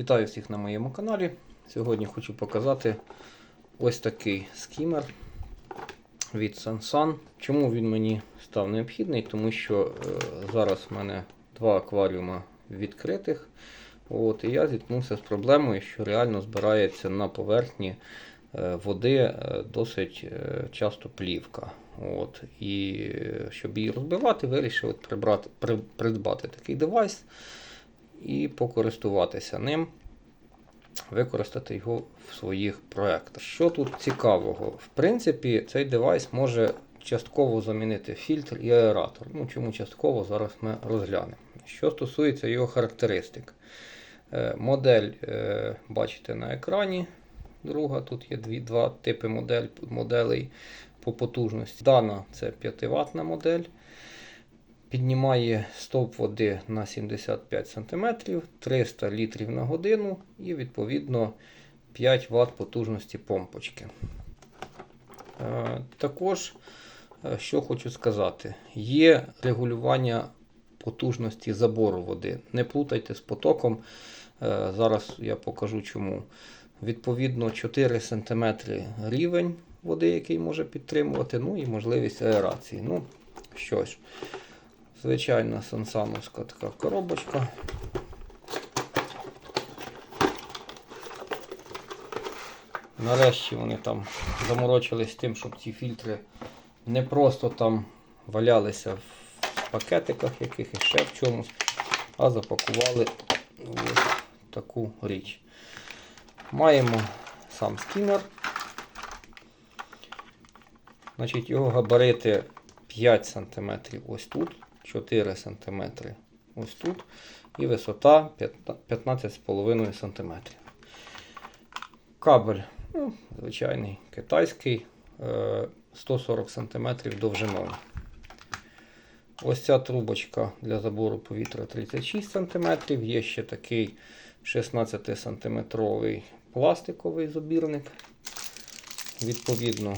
Вітаю всіх на моєму каналі. Сьогодні хочу показати ось такий скімер від Sansan. Чому він мені став необхідний? Тому що е, зараз в мене два акваріума відкритих. От, і я зіткнувся з проблемою, що реально збирається на поверхні е, води е, досить е, часто плівка. От, і е, щоб її розбивати, вирішив прибрати, при, придбати такий девайс і покористуватися ним, використати його в своїх проєктах. Що тут цікавого? В принципі, цей девайс може частково замінити фільтр і аератор. Ну, чому частково, зараз ми розглянемо. Що стосується його характеристик. Е, Модель е, бачите на екрані. Друга, тут є дві, два типи модель, моделей по потужності. Дана це 5 ватна модель. Піднімає стовп води на 75 см, 300 літрів на годину і відповідно 5 Вт потужності помпочки. Е, Також, е, що хочу сказати, є регулювання потужності забору води. Не плутайте з потоком. Е, Зараз я покажу чому. Відповідно, 4 см рівень води, який може підтримувати, ну і можливість аерації. Ну, що ж. Звичайна сансановська така коробочка. Нарешті вони там заморочились тим, щоб ці фільтри не просто там валялися в пакетиках якихось ще в чомусь, а запакували ось таку річ. Маємо сам скінер. Значить, його габарити 5 см ось тут. 4 см ось тут і висота 15,5 см. Кабель, ну, звичайний китайський, е, 140 см довжиною. Ось ця трубочка для забору повітря 36 см. Є ще такий 16 см пластиковий забірник. Відповідно,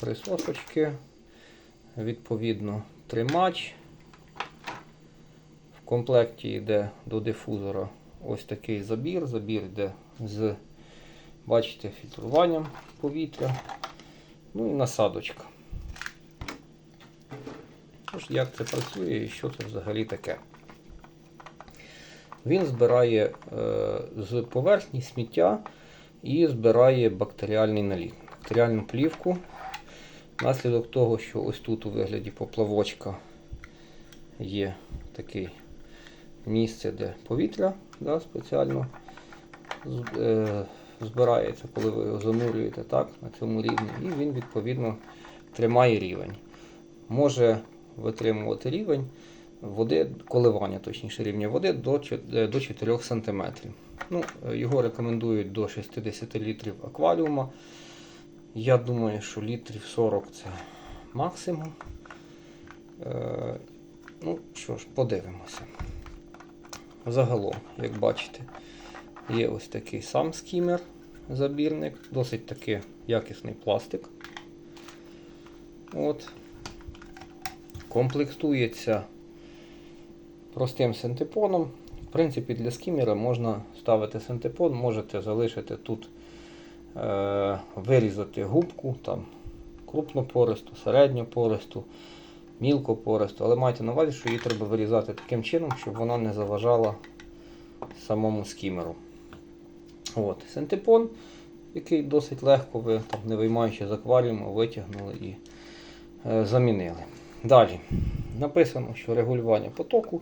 присосочки, відповідно, тримач. Комплекті йде до дифузора ось такий забір. Забір йде з, бачите, фільтруванням повітря. Ну і насадочка. Тож, як це працює і що це взагалі таке? Він збирає е, з поверхні сміття і збирає бактеріальний наліт, бактеріальну плівку. Наслідок того, що ось тут у вигляді поплавочка є таке місце, де повітря да, спеціально е, збирається, коли ви його занурюєте так, на цьому рівні, і він відповідно тримає рівень. Може витримувати рівень води, коливання точніше рівня води до, чо- е, до 4 см. Ну, е, його рекомендують до 60 літрів акваріума. Я думаю, що літрів 40 це максимум. Ну що ж, подивимося. Загалом, як бачите, є ось такий сам скімер забірник, досить таки якісний пластик. От. Комплектується простим синтепоном. В принципі, для скімера можна ставити синтепон, можете залишити тут, е, вирізати губку, там, крупнопористу, середньопористу, мілкопористу, але майте на увазі, що її треба вирізати таким чином, щоб вона не заважала самому скімеру. От, синтепон, який досить легко ви, там, не виймаючи з акваріуму, витягнули і е, замінили. Далі. Написано, що регулювання потоку.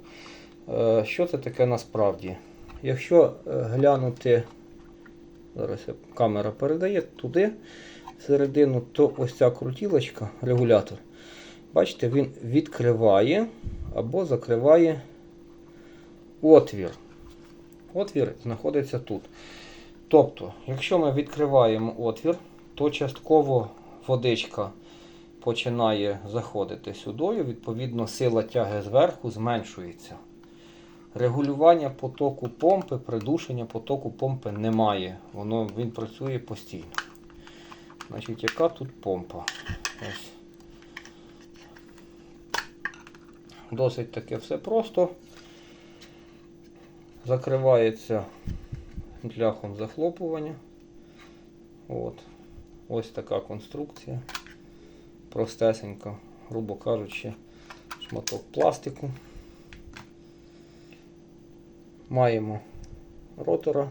Е, Що це таке насправді? Якщо е, глянути, зараз камера передає туди, всередину, то ось ця крутілочка, регулятор. Бачите, він відкриває або закриває отвір. Отвір знаходиться тут. Тобто, якщо ми відкриваємо отвір, то частково водичка починає заходити сюди, відповідно, сила тяги зверху зменшується. Регулювання потоку помпи, придушення потоку помпи немає. Воно, він працює постійно. Значить, яка тут помпа? Ось. Досить таке все просто. Закривається дляхом захлопування. От. Ось така конструкція. Простесенька, грубо кажучи, шматок пластику. Маємо ротора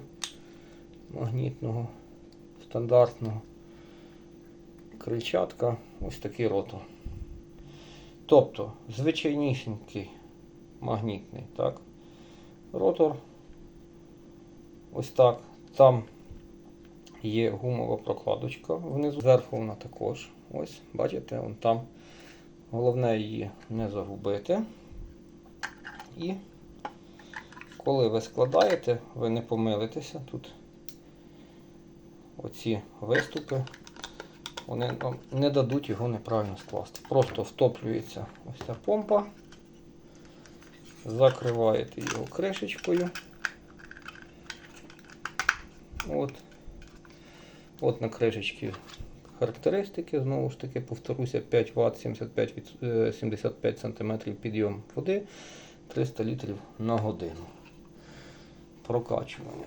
магнітного, стандартного, крильчатка, ось такий ротор. Тобто звичайнісінький магнітний так? ротор. Ось так. Там є гумова прокладочка внизу. Зверху вона також. Ось, бачите, вон там. Головне її не загубити. І коли ви складаєте, ви не помилитеся. Тут оці виступи, вони вам не дадуть його неправильно скласти. Просто втоплюється ось ця помпа. Закриваєте його кришечкою. От. От на кришечці характеристики. Знову ж таки, повторюся, 5 Вт 75, е, 75 см підйом води, 300 літрів на годину. Прокачування.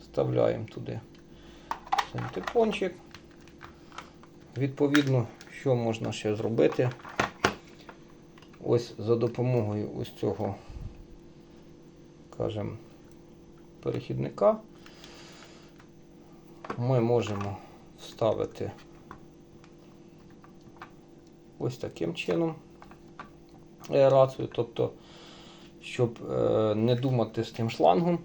Вставляємо туди синтепончик. Відповідно, що можна ще зробити? Ось за допомогою ось цього, скажімо, перехідника ми можемо вставити ось таким чином аерацію, тобто, щоб е, не думати з тим шлангом,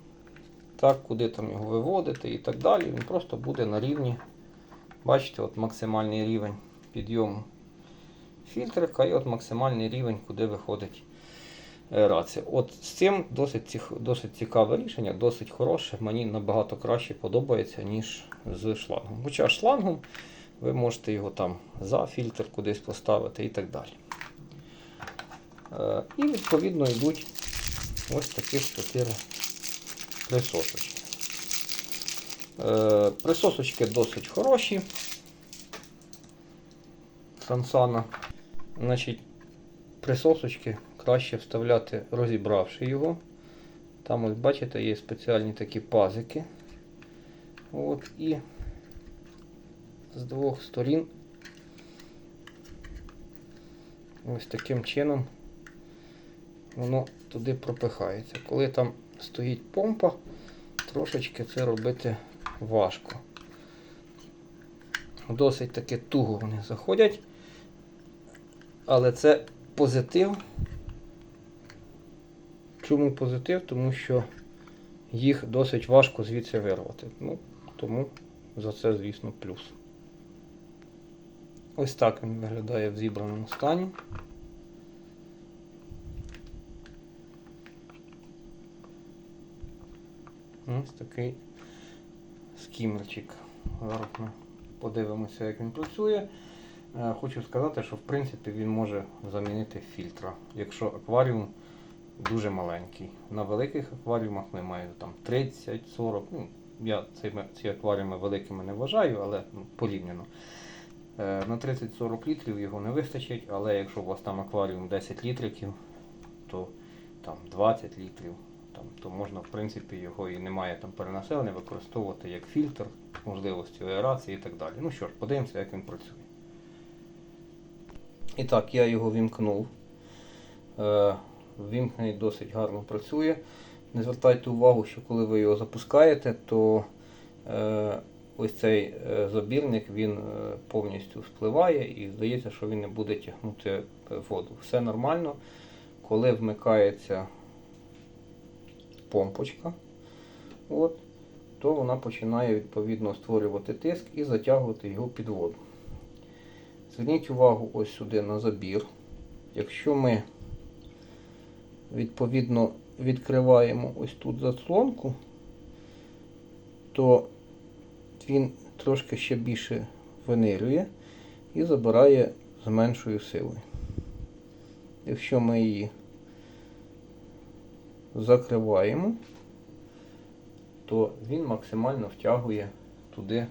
так, куди там його виводити і так далі, він просто буде на рівні, бачите, от максимальний рівень підйому фільтрика і от максимальний рівень, куди виходить аерація. От з цим досить, досить цікаве рішення, досить хороше. Мені набагато краще подобається, ніж з шлангом. Хоча шлангом ви можете його там за фільтр кудись поставити і так далі. Е, І відповідно йдуть ось таких 4 присосочки. Е, Присосочки досить хороші. Сансана. Значить, присосочки краще вставляти, розібравши його. Там, ось бачите, є спеціальні такі пазики. От, і з двох сторін ось таким чином воно туди пропихається. Коли там стоїть помпа, трошечки це робити важко. Досить таки туго вони заходять. Але це позитив. Чому позитив? Тому що їх досить важко звідси вирвати. Ну, тому за це, звісно, плюс. Ось так він виглядає в зібраному стані. Ось такий скімерчик. Зараз ми подивимося, як він працює. Е, Хочу сказати, що в принципі він може замінити фільтра, якщо акваріум дуже маленький. На великих акваріумах ми там 30-40. Ну, я ці акваріуми великими не вважаю, але ну, порівняно. Е, На 30-40 літрів його не вистачить, але якщо у вас там акваріум 10 літриків, то там 20 літрів, там, то можна в принципі його і немає там перенаселення використовувати як фільтр, можливості аерації і так далі. Ну що ж, подивимося, як він працює. І так, я його вімкнув. Е, Вімкнений досить гарно працює. Не звертайте увагу, що коли ви його запускаєте, то е, ось цей е, забірник він повністю спливає і здається, що він не буде тягнути воду. Все нормально. Коли вмикається помпочка, от, то вона починає відповідно створювати тиск і затягувати його під воду. Зверніть увагу ось сюди на забір. Якщо ми відповідно відкриваємо ось тут заслонку, то він трошки ще більше винирює і забирає з меншою силою. Якщо ми її закриваємо, то він максимально втягує туди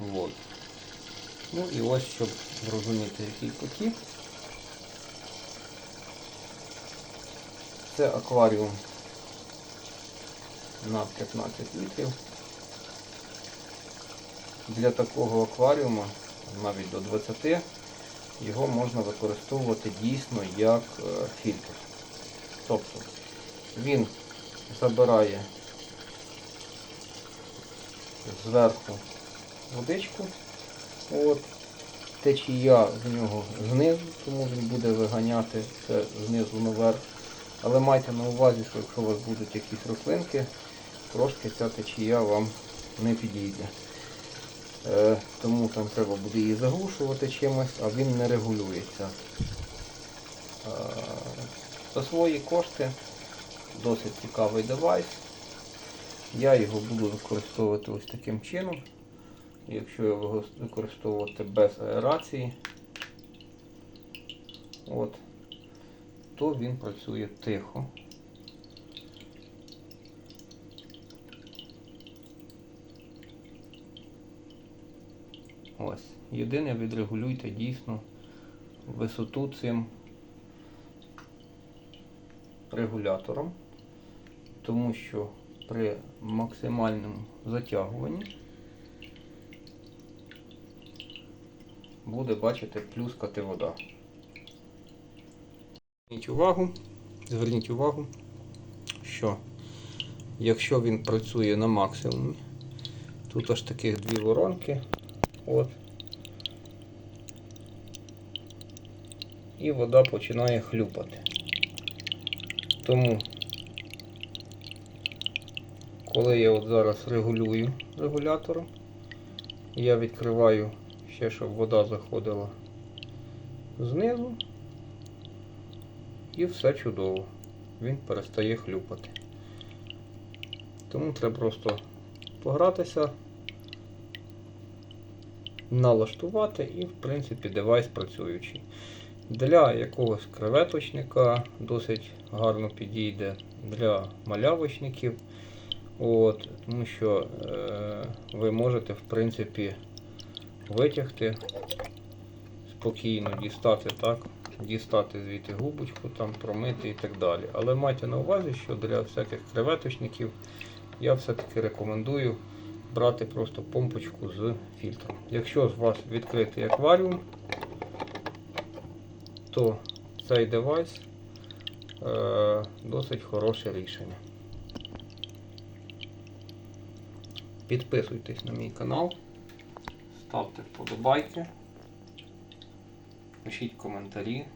воду. Ну і ось, щоб зрозуміти, який потік. Це акваріум на 15 літрів. Для такого акваріуму, навіть до 20, його можна використовувати дійсно як е, фільтр. Тобто він забирає зверху водичку, от, течія з нього знизу, тому він буде виганяти це знизу наверх. Але майте на увазі, що якщо у вас будуть якісь рослинки, трошки ця течія вам не підійде. Е, тому там треба буде її заглушувати чимось, а він не регулюється. Е, за свої кошти досить цікавий девайс. Я його буду використовувати ось таким чином. Якщо його використовувати без аерації, от, то він працює тихо. Ось. Єдине відрегулюйте дійсно висоту цим регулятором, тому що при максимальному затягуванні буде, бачите, плюскати вода. Зверніть увагу, зверніть увагу, що якщо він працює на максимумі, тут аж таких дві воронки, от, і вода починає хлюпати. Тому, коли я от зараз регулюю регулятором, я відкриваю ще, щоб вода заходила знизу. І все чудово. Він перестає хлюпати. Тому треба просто погратися, налаштувати і, в принципі, девайс працюючий. Для якогось креветочника досить гарно підійде для малявочників. От, тому що е, ви можете, в принципі, витягти, спокійно дістати так, дістати звідти губочку, там, промити і так далі. Але майте на увазі, що для всяких креветочників я все-таки рекомендую брати просто помпочку з фільтром. Якщо з вас відкритий акваріум, то цей девайс е, досить хороше рішення. Підписуйтесь на мій канал, ставте вподобайки, пишіть коментарі.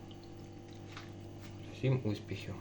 Всім успіхів!